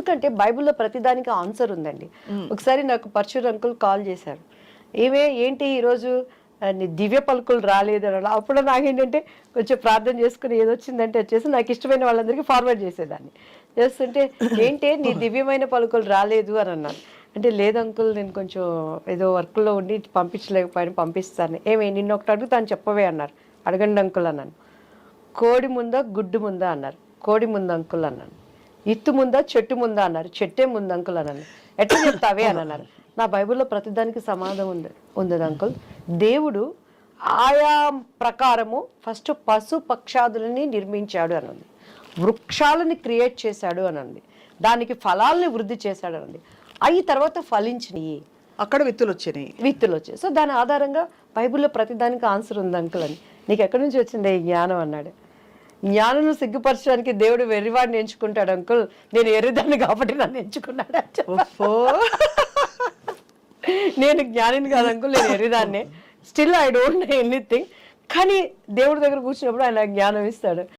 ఎందుకంటే బైబిల్లో ప్రతిదానికి ఆన్సర్ ఉందండి. ఒకసారి నాకు పరశుర్ అంకుల్ కాల్ చేశారు. ఏమే ఏంటి ఈరోజు దివ్య పలుకులు రాలేదు అని. అప్పుడు నాకేంటంటే కొంచెం ప్రార్థన చేసుకుని ఏదో వచ్చిందంటే వచ్చేసి నాకు ఇష్టమైన వాళ్ళందరికీ ఫార్వర్డ్ చేసేదాన్ని. చేస్తుంటే ఏంటి నీ దివ్యమైన పలుకులు రాలేదు అని అన్నాను అంటే లేదు అంకుల్ నేను కొంచెం ఏదో వర్క్లో ఉండి పంపించలేకపోయాను పంపిస్తాను. ఏమే నిన్న ఒకటి అడుగుతాను చెప్పవే అన్నారు. అడగండి అంకుల్ అన్నాను. కోడి ముందా గుడ్డు ముందా అన్నారు. కోడి ముందు అంకుల్ అన్నాను. ఇత్తు ముందా చెట్టు ముందా అన్నారు. చెట్టే ముందు అంకుల్ అన్నాను ఎట్లా చెప్తావే అని అన్నారు. నా బైబిల్లో ప్రతిదానికి సమాధానం ఉంది ఉంది అంకుల్. దేవుడు ఆయా ప్రకారము ఫస్ట్ పశు పక్షాదులని నిర్మించాడు అని ఉంది. వృక్షాలని క్రియేట్ చేశాడు అని ఉంది. దానికి ఫలాల్ని వృద్ధి చేశాడు అని ఉంది. అవి తర్వాత ఫలించినవి అక్కడ విత్తులు వచ్చినాయి. విత్తులు వచ్చాయి. సో దాని ఆధారంగా బైబిల్లో ప్రతిదానికి ఆన్సర్ ఉంది అంకుల్ అని. నీకు ఎక్కడి నుంచి వచ్చింది ఈ జ్ఞానం అన్నాడు. జ్ఞానం సిగ్గుపరచడానికి దేవుడు వెర్రివాడిని ఎంచుకుంటాడు అంకుల్. నేను ఎర్రిదాన్ని కాబట్టి నన్ను ఎంచుకున్నాడు నేను జ్ఞానిని కాదు అంకుల్. నేను ఎర్రిదాన్నే. Still I don't know anything కానీ దేవుడి దగ్గర కూర్చున్నప్పుడు ఆయన జ్ఞానం ఇస్తాడు.